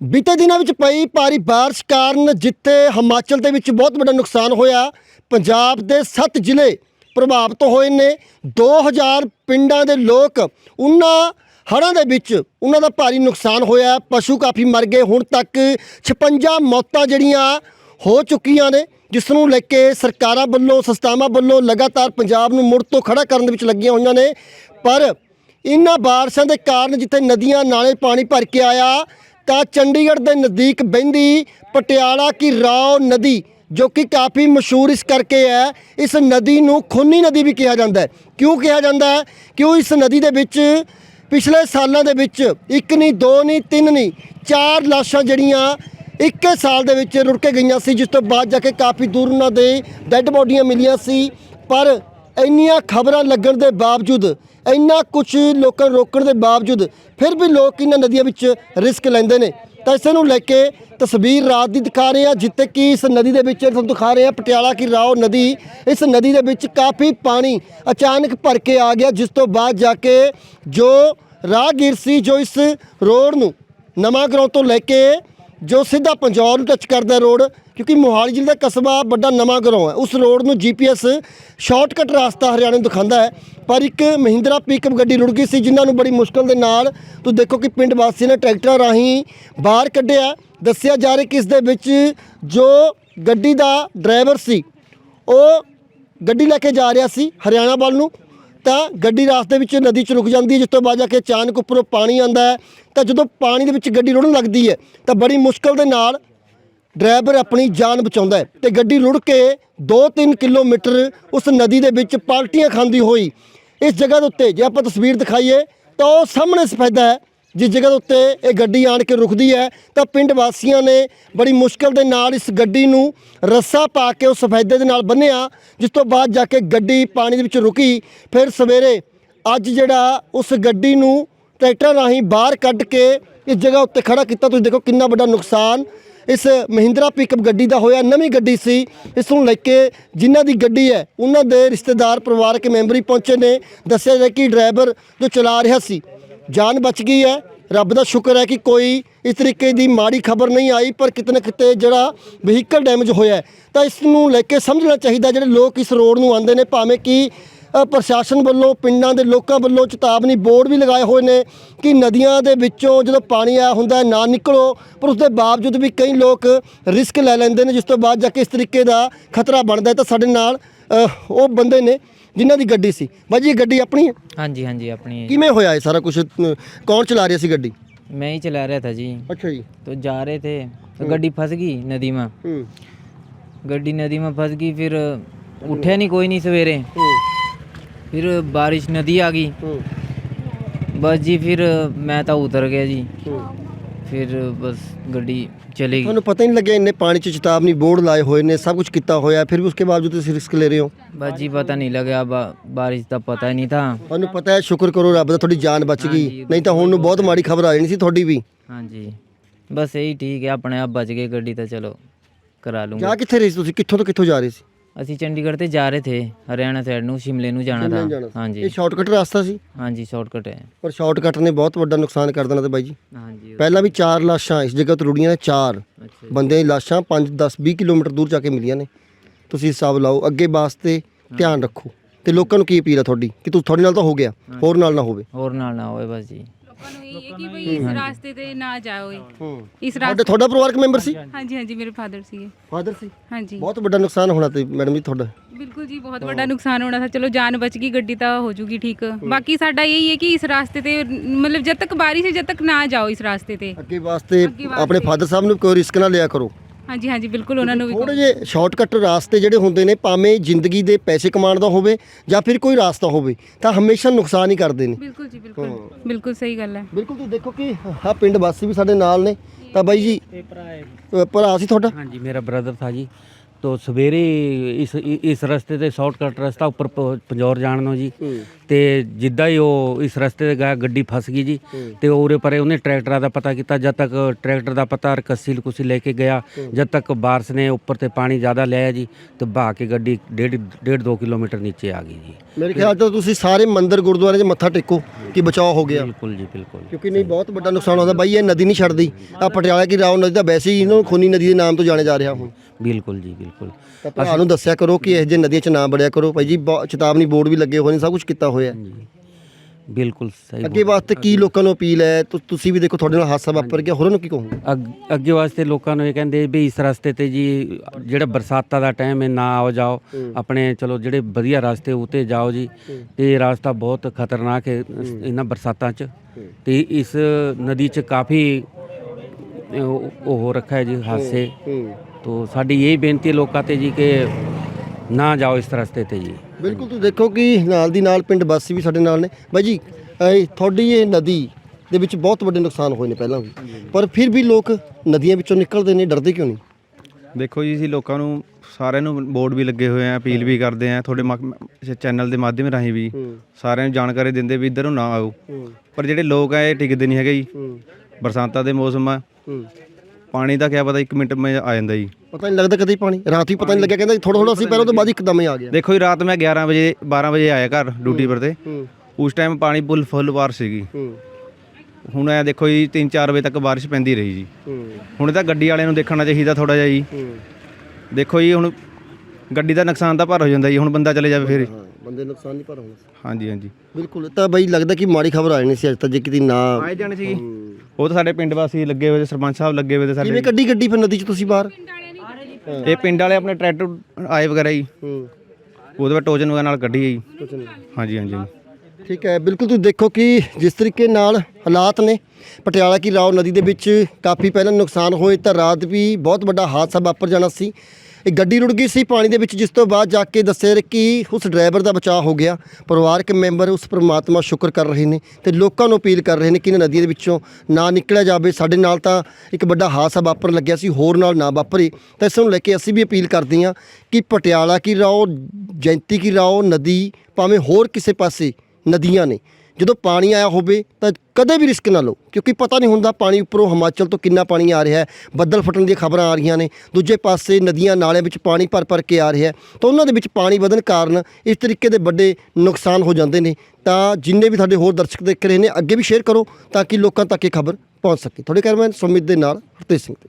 ਬੀਤੇ ਦਿਨਾਂ ਵਿੱਚ ਪਈ ਭਾਰੀ ਬਾਰਿਸ਼ ਕਾਰਨ ਜਿੱਥੇ ਹਿਮਾਚਲ ਦੇ ਵਿੱਚ ਬਹੁਤ ਵੱਡਾ ਨੁਕਸਾਨ ਹੋਇਆ, ਪੰਜਾਬ ਦੇ 7 ਜ਼ਿਲ੍ਹੇ ਪ੍ਰਭਾਵਿਤ ਹੋਏ ਨੇ। 2000 ਪਿੰਡਾਂ ਦੇ ਲੋਕ ਉਹਨਾਂ ਹੜ੍ਹਾਂ ਦੇ ਵਿੱਚ ਉਹਨਾਂ ਦਾ ਭਾਰੀ ਨੁਕਸਾਨ ਹੋਇਆ। ਪਸ਼ੂ ਕਾਫੀ ਮਰ ਗਏ। ਹੁਣ ਤੱਕ 56 ਮੌਤਾਂ ਜਿਹੜੀਆਂ ਹੋ ਚੁੱਕੀਆਂ ਨੇ, ਜਿਸ ਨੂੰ ਲੈ ਕੇ ਸਰਕਾਰਾਂ ਵੱਲੋਂ, ਸੰਸਥਾਵਾਂ ਵੱਲੋਂ ਲਗਾਤਾਰ ਪੰਜਾਬ ਨੂੰ ਮੁੜ ਤੋਂ ਖੜਾ ਕਰਨ ਦੇ ਵਿੱਚ ਲੱਗੀਆਂ ਹੋਈਆਂ ਨੇ। ਪਰ ਇਨ੍ਹਾਂ ਬਾਰਿਸ਼ਾਂ ਦੇ ਕਾਰਨ ਜਿੱਥੇ ਨਦੀਆਂ, ਨਾਲੇ ਪਾਣੀ ਭਰ ਕੇ ਆਇਆ ਤਾਂ ਚੰਡੀਗੜ੍ਹ ਦੇ ਨਜ਼ਦੀਕ ਬਹਿੰਦੀ ਪਟਿਆਲਾ ਕੀ ਰਾਓ ਨਦੀ, ਜੋ ਕਿ ਕਾਫੀ ਮਸ਼ਹੂਰ ਇਸ ਕਰਕੇ ਹੈ, ਇਸ ਨਦੀ ਨੂੰ ਖੂਨੀ ਨਦੀ ਵੀ ਕਿਹਾ ਜਾਂਦਾ ਹੈ। ਕਿਉਂ ਕਿਹਾ ਜਾਂਦਾ ਹੈ? ਕਿਉਂ ਇਸ ਨਦੀ ਦੇ ਵਿੱਚ ਪਿਛਲੇ ਸਾਲਾਂ ਦੇ ਵਿੱਚ ਇੱਕ ਨਹੀਂ ਦੋ ਨਹੀਂ ਤਿੰਨ ਨਹੀਂ ਚਾਰ ਲਾਸ਼ਾਂ ਜਿਹੜੀਆਂ ਇੱਕੇ ਸਾਲ ਦੇ ਵਿੱਚ ਰੁੜ ਕੇ ਗਈਆਂ ਸੀ, ਜਿਸ ਤੋਂ ਬਾਅਦ ਜਾ ਕੇ ਕਾਫੀ ਦੂਰ ਉਹਨਾਂ ਦੇ ਡੈੱਡ ਬੋਡੀਆਂ ਮਿਲੀਆਂ ਸੀ। ਪਰ ਇੰਨੀਆਂ ਖਬਰਾਂ ਲੱਗਣ ਦੇ ਬਾਵਜੂਦ ਇੰਨਾ ਕੁਝ ਲੋਕਾਂ ਨੂੰ ਰੋਕਣ ਦੇ ਬਾਵਜੂਦ ਫਿਰ ਵੀ ਲੋਕ ਇਹਨਾਂ ਨਦੀਆਂ ਵਿੱਚ ਰਿਸਕ ਲੈਂਦੇ ਨੇ। ਤਾਂ ਇਸ ਨੂੰ ਲੈ ਕੇ ਤਸਵੀਰ ਰਾਤ ਦੀ ਦਿਖਾ ਰਹੇ ਆ ਜਿੱਥੇ ਕਿ ਇਸ ਨਦੀ ਦੇ ਵਿੱਚ ਤੁਹਾਨੂੰ ਦਿਖਾ ਰਹੇ ਆ ਪਟਿਆਲਾ ਕੀ ਰਾਓ ਨਦੀ, ਇਸ ਨਦੀ ਦੇ ਵਿੱਚ ਕਾਫੀ ਪਾਣੀ ਅਚਾਨਕ ਭਰ ਕੇ ਆ ਗਿਆ, ਜਿਸ ਤੋਂ ਬਾਅਦ ਜਾ ਕੇ ਜੋ ਰਾਹਗੀਰ ਸੀ, ਜੋ ਇਸ ਰੋਡ ਨੂੰ ਨਵਾਂ ਗਰਾਉਂ ਤੋਂ ਲੈ ਕੇ ਜੋ ਸਿੱਧਾ ਪੰਜੌਰ ਨੂੰ ਟੱਚ ਕਰਦਾ ਰੋਡ ਕਿਉਂਕਿ ਮੋਹਾਲੀ ਜ਼ਿਲ੍ਹੇ ਦਾ ਕਸਬਾ ਵੱਡਾ ਨਵਾਂ ਗਰੋਂ ਹੈ। ਉਸ ਰੋਡ ਨੂੰ ਜੀਪੀਐਸ ਸ਼ਾਰਟਕਟ ਰਸਤਾ ਹਰਿਆਣਾ ਨੂੰ ਦਿਖਾਉਂਦਾ ਹੈ। ਪਰ ਇੱਕ ਮਹਿੰਦਰਾ ਪਿਕਅਪ ਗੱਡੀ ਰੁੜ ਗਈ ਸੀ, ਜਿਨ੍ਹਾਂ ਨੂੰ ਬੜੀ ਮੁਸ਼ਕਲ ਦੇ ਨਾਲ ਤੁਸੀਂ ਦੇਖੋ ਕਿ ਪਿੰਡ ਵਾਸੀਆਂ ਨੇ ਟਰੈਕਟਰਾਂ ਰਾਹੀਂ ਬਾਹਰ ਕੱਢਿਆ। ਦੱਸਿਆ ਜਾ ਰਿਹਾ ਕਿ ਇਸ ਦੇ ਵਿੱਚ ਜੋ ਗੱਡੀ ਦਾ ਡਰਾਈਵਰ ਸੀ, ਉਹ ਗੱਡੀ ਲੈ ਕੇ ਜਾ ਰਿਹਾ ਸੀ ਹਰਿਆਣਾ ਵੱਲ ਨੂੰ। ਤਾਂ ਗੱਡੀ ਰਾਸਤੇ ਵਿੱਚ ਨਦੀ 'ਚ ਰੁਕ ਜਾਂਦੀ ਹੈ, ਜਿਸ ਤੋਂ ਬਾਅਦ ਜਾ ਕੇ ਅਚਾਨਕ ਉੱਪਰੋਂ ਪਾਣੀ ਆਂਦਾ ਹੈ। ਤਾਂ ਜਦੋਂ ਪਾਣੀ ਦੇ ਵਿੱਚ ਗੱਡੀ ਰੁੜਨ ਲੱਗਦੀ ਹੈ, ਤਾਂ ਬੜੀ ਮੁਸ਼ਕਲ ਦੇ ਨਾਲ ਡਰਾਈਵਰ ਆਪਣੀ ਜਾਨ ਬਚਾਉਂਦਾ ਹੈ ਤੇ ਗੱਡੀ ਰੁੜ ਕੇ 2-3 ਕਿਲੋਮੀਟਰ ਉਸ ਨਦੀ ਦੇ ਵਿੱਚ ਪਾਲਟੀਆਂ ਖਾਂਦੀ ਹੋਈ। ਇਸ ਜਗ੍ਹਾ ਦੇ ਉੱਤੇ ਜੇ ਆਪਾਂ ਤਸਵੀਰ ਦਿਖਾਈਏ, ਤਾਂ ਉਹ ਸਾਹਮਣੇ ਸਫੈਦਾ ਹੈ, ਜਿਸ ਜਗ੍ਹਾ ਦੇ ਉੱਤੇ ਇਹ ਗੱਡੀ ਆਣ ਕੇ ਰੁਕਦੀ ਹੈ। ਤਾਂ ਪਿੰਡ ਵਾਸੀਆਂ ਨੇ ਬੜੀ ਮੁਸ਼ਕਲ ਦੇ ਨਾਲ ਇਸ ਗੱਡੀ ਨੂੰ ਰੱਸਾ ਪਾ ਕੇ ਉਸ ਸਫੈਦੇ ਦੇ ਨਾਲ ਬੰਨਿਆ ਜਿਸ ਤੋਂ ਬਾਅਦ ਜਾ ਕੇ ਗੱਡੀ ਪਾਣੀ ਦੇ ਵਿੱਚ ਰੁਕੀ। ਫਿਰ ਸਵੇਰੇ ਅੱਜ ਜਿਹੜਾ ਉਸ ਗੱਡੀ ਨੂੰ ਟਰੈਕਟਰ ਰਾਹੀਂ ਬਾਹਰ ਕੱਢ ਕੇ ਇਸ ਜਗ੍ਹਾ ਉੱਤੇ ਖੜਾ ਕੀਤਾ। ਤੁਸੀਂ ਦੇਖੋ ਕਿੰਨਾ ਵੱਡਾ ਨੁਕਸਾਨ ਇਸ ਮਹਿੰਦਰਾ ਪਿਕਅਪ ਗੱਡੀ ਦਾ ਹੋਇਆ, ਨਵੀਂ ਗੱਡੀ ਸੀ। ਇਸ ਨੂੰ ਲੈ ਕੇ ਜਿਨ੍ਹਾਂ ਦੀ ਗੱਡੀ ਹੈ, ਉਹਨਾਂ ਦੇ ਰਿਸ਼ਤੇਦਾਰ, ਪਰਿਵਾਰਕ ਮੈਂਬਰ ਹੀ ਪਹੁੰਚੇ ਨੇ। ਦੱਸਿਆ ਜਾ ਕਿ ਡਰਾਈਵਰ ਜੋ ਚਲਾ ਰਿਹਾ ਸੀ, ਜਾਨ ਬਚ ਗਈ ਹੈ। ਰੱਬ ਦਾ ਸ਼ੁਕਰ ਹੈ ਕਿ ਕੋਈ ਇਸ ਤਰੀਕੇ ਦੀ ਮਾੜੀ ਖਬਰ ਨਹੀਂ ਆਈ, ਪਰ ਕਿਤੇ ਨਾ ਕਿਤੇ ਜਿਹੜਾ ਵਹੀਕਲ ਡੈਮੇਜ ਹੋਇਆ ਤਾਂ ਇਸ ਨੂੰ ਲੈ ਕੇ ਸਮਝਣਾ ਚਾਹੀਦਾ, ਜਿਹੜੇ ਲੋਕ ਇਸ ਰੋਡ ਨੂੰ ਆਉਂਦੇ ਨੇ, ਭਾਵੇਂ ਕਿ ਪ੍ਰਸ਼ਾਸਨ ਵੱਲੋਂ ਪਿੰਡਾਂ ਦੇ ਲੋਕਾਂ ਵੱਲੋਂ ਚੇਤਾਵਨੀ ਬੋਰਡ ਵੀ ਲਗਾਏ ਹੋਏ ਨੇ ਕਿ ਨਦੀਆਂ ਦੇ ਵਿੱਚੋਂ ਜਦੋਂ ਪਾਣੀ ਆਇਆ ਹੁੰਦਾ ਹੈ, ਨਾ ਨਿਕਲੋ ਪਰ ਉਸ ਦੇ ਬਾਵਜੂਦ ਵੀ ਕਈ ਲੋਕ ਰਿਸਕ ਲੈ ਲੈਂਦੇ ਨੇ ਜਿਸ ਤੋਂ ਬਾਅਦ ਜਾ ਕੇ ਇਸ ਤਰੀਕੇ ਦਾ ਖਤਰਾ ਬਣਦਾ ਹੈ ਤਾਂ ਸਾਡੇ ਨਾਲ ਅ, ਉਹ ਬੰਦੇ ਨੇ ਜਿਨ੍ਹਾਂ ਦੀ ਗੱਡੀ ਸੀ ਬਾਜੀ ਇਹ ਗੱਡੀ ਆਪਣੀ ਹੈ ਹਾਂਜੀ ਹਾਂਜੀ अपनी है। ਕਿਵੇਂ ਹੋਇਆ ਇਹ ਸਾਰਾ ਕੁਝ ਕੌਣ ਚਲਾ ਰਿਹਾ ਸੀ ਗੱਡੀ मैं ही चला रहा था जी ਅੱਛਾ ਜੀ तो जा रहे थे तो गड्डी फंस गई नदी में ਹੂੰ गड्डी नदी में फंस गई फिर उठे नहीं कोई नहीं सवेरे ਹੂੰ ਫਿਰ ਬਾਰਿਸ਼ ਨਦੀ ਆ ਗਈ। ਹੂੰ। ਬਸ ਜੀ ਫਿਰ ਮੈਂ ਤਾਂ ਉਤਰ ਗਿਆ ਜੀ। ਹੂੰ। ਫਿਰ ਬਸ ਗੱਡੀ ਚਲੇ ਗਈ। ਤੁਹਾਨੂੰ ਪਤਾ ਹੀ ਨਹੀਂ ਲੱਗਿਆ ਇੰਨੇ ਪਾਣੀ 'ਚ ਚੇਤਾਵਨੀ ਬੋਰਡ ਲਾਏ ਹੋਏ ਨੇ ਸਭ ਕੁਝ ਕੀਤਾ ਹੋਇਆ ਫਿਰ ਵੀ ਉਸਕੇ ਬਾਵਜੂਦ ਤੁਸੀਂ ਰਿਸਕ ਲੈ ਰਹੇ ਹੋ? ਬਸ ਜੀ ਪਤਾ ਨਹੀਂ ਲੱਗਿਆ ਬਾ- ਬਾਰਿਸ਼ ਦਾ ਪਤਾ ਹੀ ਨਹੀਂ ਥਾ ਤੁਹਾਨੂੰ ਪਤਾ ਹੈ ਸ਼ੁਕਰ ਕਰੋ ਰੱਬ ਦਾ ਤੁਹਾਡੀ ਜਾਨ ਬਚ ਗਈ। ਨਹੀਂ ਤਾਂ ਹੁਣ ਨੂੰ ਬਹੁਤ ਮਾੜੀ ਖਬਰ ਆ ਜਾਣੀ ਸੀ ਤੁਹਾਡੀ ਵੀ। ਹਾਂਜੀ। ਬਸ ਇਹੀ ਠੀਕ ਹੈ ਆਪਣੇ ਆਪ ਬਚ ਗਏ ਗੱਡੀ ਤਾਂ ਚਲੋ ਕਰਾ ਲੂੰਗਾ। ਜਾ ਕਿੱਥੇ ਰਹੇ ਸੀ ਤੁਸੀਂ? ਕਿੱਥੋਂ ਤੋਂ ਕਿੱਥੋਂ ਜਾ ਰਹੇ ਸੀ? ਅਸੀਂ ਚੰਡੀਗੜ੍ਹ ਤੇ ਜਾ ਰਹੇ ਥੇ ਹਰਿਆਣਾ ਸਾਈਡ ਨੂੰ ਸ਼ਿਮਲੇ ਨੂੰ ਜਾਣਾ ਸ਼ਿਮਲੇ ਜਾਣਾ। ਹਾਂਜੀ। ਇਹ ਸ਼ਾਰਟਕਟ ਰਸਤਾ ਸੀ? ਹਾਂਜੀ ਸ਼ਾਰਟਕਟ ਹੈ। ਪਰ ਸ਼ਾਰਟਕਟ ਨੇ ਬਹੁਤ ਵੱਡਾ ਨੁਕਸਾਨ ਕਰ ਦੇਣਾ ਤੇ ਬਾਈ ਜੀ। ਹਾਂਜੀ ਪਹਿਲਾਂ ਵੀ ਚਾਰ ਲਾਸ਼ਾਂ ਇਸ ਜਗ੍ਹਾ ਤੋਂ ਰੁੜੀਆਂ ਨੇ ਚਾਰ। ਅੱਛਾ ਬੰਦਿਆਂ ਦੀ ਲਾਸ਼ਾਂ 5 10 20 ਕਿਲੋਮੀਟਰ ਦੂਰ ਜਾ ਕੇ ਮਿਲੀਆਂ ਨੇ। ਤੁਸੀਂ ਹਿਸਾਬ ਲਾਓ ਅੱਗੇ ਵਾਸਤੇ ਧਿਆਨ ਰੱਖੋ। ਤੇ ਲੋਕਾਂ ਨੂੰ ਕੀ ਅਪੀਲ ਆ ਤੁਹਾਡੀ? ਕਿ ਤੂੰ ਤੁਹਾਡੇ ਨਾਲ ਤਾਂ ਹੋ ਗਿਆ ਹੋਰ ਨਾਲ ਨਾ ਹੋਵੇ। ਹੋਰ ਨਾਲ ਨਾ ਹੋਵੇ ਬਸ ਜੀ। ਲੋਕਾਂ ਨੂੰ ਇਹ ਹੈ ਕਿ ਭਈ ਇਸ ਰਾਸਤੇ ਤੇ ਨਾ ਜਾਓ ਇਹ। ਹੂੰ। ਇਸ ਤੁਹਾਡੇ ਰਾਸਤੇ ਤੁਹਾਡਾ ਪਰਿਵਾਰਕ ਮੈਂਬਰ ਸੀ? ਹਾਂਜੀ ਹਾਂਜੀ ਮੇਰੇ ਫਾਦਰ ਸੀਗੇ। ਫਾਦਰ ਸੀ? ਹਾਂਜੀ। ਬਹੁਤ ਵੱਡਾ ਨੁਕਸਾਨ ਹੋਣਾ ਤੇ ਮੈਡਮ ਜੀ ਤੁਹਾਡਾ। ਬਿਲਕੁਲ ਜੀ ਬਹੁਤ ਵੱਡਾ ਨੁਕਸਾਨ ਹੋਣਾ ਸੀ ਚਲੋ ਜਾਨ ਬਚ ਗਈ ਗੱਡੀ ਤਾਂ ਹੋ ਜੂਗੀ ਠੀਕ। ਬਾਕੀ ਸਾਡਾ ਇਹੀ ਹੈ ਕਿ ਇਸ ਰਾਸਤੇ ਤੇ ਮਤਲਬ ਜਦ ਤੱਕ ਬਾਰਿਸ਼ ਹੈ ਜਦ ਤੱਕ ਨਾ ਜਾਓ ਇਸ ਰਾਸਤੇ ਤੇ। ਅੱਗੇ ਵਾਸਤੇ। ਆਪਣੇ ਫਾਦਰ ਸਾਹਿਬ ਨੂੰ ਕੋਈ ਰਿਸਕ ਨਾ ਲਿਆ ਕਰੋ। ਹਾਂਜੀ ਹਾਂਜੀ ਬਿਲਕੁਲ ਉਹਨਾਂ ਨੂੰ ਵੀ ਥੋੜੇ ਜਿਹੇ ਸ਼ਾਰਟਕਟ ਰਾਸਤੇ ਜਿਹੜੇ ਹੁੰਦੇ ਨੇ ਭਾਵੇਂ ਜ਼ਿੰਦਗੀ ਦੇ ਪੈਸੇ ਕਮਾਉਣ ਦਾ ਹੋਵੇ ਜਾਂ ਫਿਰ ਕੋਈ ਰਾਸਤਾ ਹੋਵੇ ਤਾਂ ਹਮੇਸ਼ਾ ਨੁਕਸਾਨ ਹੀ ਕਰਦੇ ਨੇ। ਬਿਲਕੁਲ ਜੀ ਬਿਲਕੁਲ। ਬਿਲਕੁਲ ਸਹੀ ਗੱਲ ਹੈ। ਬਿਲਕੁਲ ਤੁਸੀਂ ਦੇਖੋ ਕਿ ਆਹ ਪਿੰਡ ਵਾਸੀ ਵੀ ਸਾਡੇ ਨਾਲ ਨੇ। ਤਾਂ ਬਾਈ ਜੀ ਇਹ ਭਰਾ ਹੈ ਭਰਾ ਸੀ ਤੁਹਾਡਾ? ਹਾਂਜੀ ਮੇਰਾ ਬ੍ਰਦਰ ਥਾ ਜੀ। ਤੋ ਸਵੇਰੇ ਇਸ ਇਸ ਰਸਤੇ ਤੇ ਸ਼ਾਰਟਕਟ ਰਸਤਾ ਉੱਪਰ ਪੰਜੌਰ ਜਾਣ ਨੂੰ ਜੀ। ਤੇ ਜਿੱਦਾਂ ਹੀ ਉਹ ਇਸ ਰਸਤੇ ਤੇ ਗਿਆ ਗੱਡੀ ਫਸ ਗਈ ਜੀ। ਤੇ ਉਰੇ ਪਰੇ ਉਹਨੇ ਟਰੈਕਟਰਾਂ ਦਾ ਪਤਾ ਕੀਤਾ। ਜਦ ਤੱਕ ਟਰੈਕਟਰ ਦਾ ਪਤਾ ਰਕੱਸੀ ਲਕੁਸੀ ਲੈ ਕੇ ਗਿਆ ਜਦ ਤੱਕ ਬਾਰਸ ਨੇ ਉੱਪਰ ਤੇ ਪਾਣੀ ਜ਼ਿਆਦਾ ਲਿਆ ਜੀ ਤੇ ਬਹਾ ਕੇ ਗੱਡੀ ਡੇਢ ਡੇਢ 2 ਕਿਲੋਮੀਟਰ ਨੀਚੇ ਆ ਗਈ ਜੀ। ਮੇਰੇ ਖਿਆਲ ਤੋਂ ਤੁਸੀਂ ਸਾਰੇ ਮੰਦਿਰ ਗੁਰਦੁਆਰੇ 'ਚ ਮੱਥਾ ਟੇਕੋ ਕਿ ਬਚਾਅ ਹੋ ਗਿਆ। ਬਿਲਕੁਲ ਜੀ ਬਿਲਕੁਲ। ਕਿਉਂਕਿ ਨਹੀਂ ਬਹੁਤ ਵੱਡਾ ਨੁਕਸਾਨ ਹੁੰਦਾ। ਬਾਈ ਇਹ ਨਦੀ ਨਹੀਂ ਛੱਡਦੀ। ਆ ਪਟਿਆਲਾ ਕੀ ਰਾਓ ਨਦੀ ਤਾਂ ਵੈਸੇ ਹੀ ਇਹਨੂੰ ਖੂਨੀ ਨਦੀ ਦੇ ਨਾਮ ਤੋਂ ਜਾਣਿਆ ਜਾ ਰਿਹਾ ਹੁਣ। ਬਿਲਕੁਲ ਜੀ ਬਿਲਕੁਲ। ਤਾਂ ਭਰਾ ਨੂੰ ਦੱਸਿਆ ਕਰੋ ਕਿ ਇਹ ਜਿਹੇ ਨਦੀਆਂ 'ਚ ਨਾ ਬੜਿਆ ਕਰੋ ਭਾਈ ਜੀ ਬਹੁ- ਚੇਤਾਵਨੀ ਬੋਰਡ ਵੀ ਲੱਗੇ ਹੋਏ ਨੇ ਸਭ ਕੁਝ ਕੀਤਾ ਹੋਇਆ। ਹੈ। ਜੀ ਬਿਲਕੁਲ ਸਹੀ ਅੱਗੇ ਵਾਸਤੇ ਕੀ ਲੋਕਾਂ ਨੂੰ ਅਪੀਲ ਹੈ? ਤੁ- ਤੁਸੀਂ ਵੀ ਦੇਖੋ ਤੁਹਾਡੇ ਨਾਲ ਹਾਦਸਾ ਵਾਪਰ ਗਿਆ ਹੋਰਾਂ ਨੂੰ ਕੀ ਕਹੋਗੇ? ਅੱਗ- ਅੱਗੇ ਵਾਸਤੇ ਲੋਕਾਂ ਨੂੰ ਇਹ ਕਹਿੰਦੇ ਵੀ ਇਸ ਰਸਤੇ ਤੇ ਜੀ ਜਿਹੜਾ ਬਰਸਾਤਾਂ ਦਾ ਟਾਈਮ ਹੈ ਨਾ ਆਓ ਜਾਓ। ਆਪਣੇ ਚਲੋ ਜਿਹੜੇ ਵਧੀਆ ਰਸਤੇ ਉਤੇ ਜਾਓ ਜੀ। ਤੇ ਇਹ ਰਸਤਾ ਬਹੁਤ ਖਤਰਨਾਕ ਹੈ ਇਸ- ਇਹਨਾਂ ਬਰਸਾਤਾਂ 'ਚ। ਤੇ ਇਸ ਨਦੀ 'ਚ ਕਾਫੀ ਉਹ ਉਹ ਹੋ ਰੱਖਾ ਹੈ ਜੀ ਹਾਦਸੇ ਤੋ ਸਾਡੀ ਇਹ ਬੇਨਤੀ ਹੈ ਲੋਕਾਂ ਤੇ ਜੀ ਕਿ ਨਾ ਜਾਓ ਇਸ ਰਸਤੇ ਤੇ ਜੀ। ਬਿਲਕੁਲ ਤੁਸੀਂ ਦੇਖੋ ਕਿ ਨਾਲ ਦੀ ਨਾਲ ਪਿੰਡ ਵਾਸੀ ਵੀ ਸਾਡੇ ਨਾਲ ਨੇ। ਬਾਈ ਜੀ ਇਹ ਤੁਹਾਡੀ ਇਹ ਨਦੀ ਦੇ ਵਿੱਚ ਬਹੁਤ ਵੱਡੇ ਨੁਕਸਾਨ ਹੋਏ ਨੇ ਪਹਿਲਾਂ ਵੀ। ਪਰ ਫਿਰ ਵੀ ਲੋਕ ਨਦੀਆਂ ਵਿੱਚੋਂ ਨਿਕਲਦੇ ਨੇ ਡਰਦੇ ਕਿਉਂ ਨਹੀਂ? ਦੇਖੋ ਜੀ ਅਸੀਂ ਲੋਕਾਂ ਨੂੰ ਸਾਰਿਆਂ ਨੂੰ ਬੋਰਡ ਵੀ ਲੱਗੇ ਹੋਏ ਆ ਅਪੀਲ ਵੀ ਕਰਦੇ ਆ ਤੁਹਾਡੇ ਚੈਨਲ ਦੇ ਮਾਧਿਅਮ ਰਾਹੀਂ ਵੀ। ਸਾਰਿਆਂ ਨੂੰ ਜਾਣਕਾਰੀ ਦਿੰਦੇ ਵੀ ਇੱਧਰ ਨੂੰ ਨਾ ਆਓ ਪਰ ਜਿਹੜੇ ਲੋਕ ਆ ਇਹ ਟਿਕਦੇ ਨਹੀਂ ਹੈਗੇ ਜੀ। ਬਰਸਾਤਾਂ ਦੇ ਮੌਸਮ ਆ। ਪਾਣੀ ਦਾ ਕਿਆ ਪਤਾ 1 ਮਿੰਟ ਮੈਂ ਆ ਜਾਂਦਾ ਜੀ। ਪਤਾ ਨਹੀਂ ਲੱਗਦਾ ਕਦੇ ਪਾਣੀ। ਰਾਤ ਵੀ ਪਤਾ ਨਹੀਂ ਲੱਗਿਆ ਕਹਿੰਦਾ ਥੋੜਾ ਥੋੜਾ ਸੀ ਪਹਿਲਾਂ ਤੋਂ ਬਾਅਦ ਇੱਕਦਮ ਹੀ ਆ ਗਿਆ ਦੇਖੋ ਜੀ ਰਾਤ ਮੈਂ 11 ਵਜੇ 12 ਵਜੇ ਆਇਆ ਘਰ ਡਿਊਟੀ ਪਰ ਤੇ। ਉਸ ਟਾਈਮ ਪਾਣੀ ਫੁੱਲ ਫੁੱਲ ਬਾਰ ਸੀਗੀ। ਹੁਣ ਐ ਦੇਖੋ ਜੀ 3-4 ਵਜੇ ਤੱਕ ਬਾਰਿਸ਼ ਪੈਂਦੀ ਰਹੀ ਜੀ। ਹੁਣ ਤਾਂ ਗੱਡੀ ਵਾਲਿਆਂ ਨੂੰ ਦੇਖਣਾ ਚਾਹੀਦਾ ਥੋੜਾ ਜਿਹਾ ਜੀ। ਦੇਖੋ ਜੀ ਹੁਣ ਗੱਡੀ ਦਾ ਨੁਕਸਾਨ ਤਾਂ ਭਰ ਹੋ ਜਾਂਦਾ ਜੀ ਹੁਣ ਬੰਦਾ ਚਲੇ ਜਾਵੇ ਫਿਰ। ਹਾਂ ਬੰਦੇ ਨੁਕਸਾਨ ਨਹੀਂ ਪਰ ਹੋਣਾ। ਹਾਂਜੀ ਹਾਂਜੀ। ਬਿਲਕੁਲ ਤਾਂ ਬਾਈ ਲੱਗਦਾ ਕਿ ਮਾੜੀ ਖਬਰ ਆਈ ਨਹੀਂ ਸੀ ਅੱਜ ਤੱਕ ਜੇ ਕਿਤੇ ਨਾ ਆਏ ਜਾਣੇ ਸੀ ਉਹ ਤਾਂ ਸਾਡੇ ਪਿੰਡ ਵਾਸੀ ਲੱਗੇ ਹੋਏ ਤੇ ਸਰਪੰਚ ਸਾਹਿਬ ਲੱਗੇ ਹੋਏ ਤੇ ਸਾਡੇ ਕਿਵੇਂ ਕੱਢੀ ਗੱਡੀ ਫਿਰ ਨਦੀ 'ਚ ਤੁਸੀਂ ਬਾਹਰ? ਇਹ ਪਿੰਡ ਵਾਲੇ ਆਪਣੇ ਟਰੈਕਟਰ ਆਏ ਵਗੈਰਾ ਜੀ। ਹੂੰ। ਉਹਦੇ ਬਾਅਦ ਟੋਜਨ ਵਗੈਰਾ ਨਾਲ ਕੱਢੀ ਹੈ ਜੀ। ਹਾਂਜੀ ਹਾਂਜੀ। ਠੀਕ ਹੈ ਬਿਲਕੁਲ ਤੁਸੀਂ ਦੇਖੋ ਕਿ ਜਿਸ ਤਰੀਕੇ ਨਾਲ ਹਾਲਾਤ ਨੇ ਪਟਿਆਲਾ ਕੀ ਰਾਓ ਨਦੀ ਦੇ ਵਿੱਚ ਕਾਫੀ ਪਹਿਲਾਂ ਨੁਕਸਾਨ ਹੋਏ ਤਾਂ ਰਾਤ ਵੀ ਬਹੁਤ ਵੱਡਾ ਹਾਦਸਾ ਵਾਪਰ ਜਾਣਾ ਸੀ। ਇਹ ਗੱਡੀ ਰੁੜ ਗਈ ਸੀ ਪਾਣੀ ਦੇ ਵਿੱਚ, ਜਿਸ ਤੋਂ ਬਾਅਦ ਜਾ ਕੇ ਦੱਸਿਆ ਕਿ ਉਸ ਡਰਾਈਵਰ ਦਾ ਬਚਾਅ ਹੋ ਗਿਆ। ਪਰਿਵਾਰਕ ਮੈਂਬਰ ਉਸ ਪ੍ਰਮਾਤਮਾ ਸ਼ੁਕਰ ਕਰ ਰਹੇ ਨੇ ਤੇ ਲੋਕਾਂ ਨੂੰ ਅਪੀਲ ਕਰ ਰਹੇ ਨੇ ਕਿ ਇਹਨਾਂ ਨਦੀਆਂ ਦੇ ਵਿੱਚੋਂ ਨਾ ਨਿਕਲਿਆ ਜਾਵੇ। ਸਾਡੇ ਨਾਲ ਤਾਂ ਇੱਕ ਵੱਡਾ ਹਾਦਸਾ ਵਾਪਰਨ ਲੱਗਿਆ ਸੀ, ਹੋਰ ਨਾਲ ਨਾ ਵਾਪਰੇ। ਤਾਂ ਇਸ ਨੂੰ ਲੈ ਕੇ ਅਸੀਂ ਵੀ ਅਪੀਲ ਕਰਦੇ ਹਾਂ ਕਿ ਪਟਿਆਲਾ ਕੀ ਰਾਓ, ਜੈਂਤੀ ਕੀ ਰਾਓ, ਨਦੀ ਭਾਵੇਂ ਹੋਰ ਕਿਸੇ ਪਾਸੇ ਨਦੀਆਂ ਨੇ ਜਦੋਂ ਪਾਣੀ ਆਇਆ ਹੋਵੇ ਤਾਂ ਕਦੇ ਵੀ ਰਿਸਕ ਨਾ ਲਓ, ਕਿਉਂਕਿ ਪਤਾ ਨਹੀਂ ਹੁੰਦਾ ਪਾਣੀ ਉੱਪਰੋਂ ਹਿਮਾਚਲ ਤੋਂ ਕਿੰਨਾ ਪਾਣੀ ਆ ਰਿਹਾ ਹੈ, ਬੱਦਲ ਫਟਣ ਦੀਆਂ ਖਬਰਾਂ ਆ ਰਹੀਆਂ ਨੇ, ਦੂਜੇ ਪਾਸੇ ਨਦੀਆਂ ਨਾਲਿਆਂ ਵਿੱਚ ਪਾਣੀ ਭਰ ਭਰ ਕੇ ਆ ਰਿਹਾ ਤਾਂ ਉਹਨਾਂ ਦੇ ਵਿੱਚ ਪਾਣੀ ਵਧਣ ਕਾਰਨ ਇਸ ਤਰੀਕੇ ਦੇ ਵੱਡੇ ਨੁਕਸਾਨ ਹੋ ਜਾਂਦੇ ਨੇ। ਤਾਂ ਜਿੰਨੇ ਵੀ ਸਾਡੇ ਹੋਰ ਦਰਸ਼ਕ ਦੇਖ ਰਹੇ ਨੇ, ਅੱਗੇ ਵੀ ਸ਼ੇਅਰ ਕਰੋ ਤਾਂ ਕਿ ਲੋਕਾਂ ਤੱਕ ਇਹ ਖਬਰ ਪਹੁੰਚ ਸਕੇ। ਤੁਹਾਡੇ ਕੈਮਰਾਮੈਨ ਸੁਮਿਤ ਦੇ ਨਾਲ ਹਰਤੇਜ ਸਿੰਘ ਤੇ।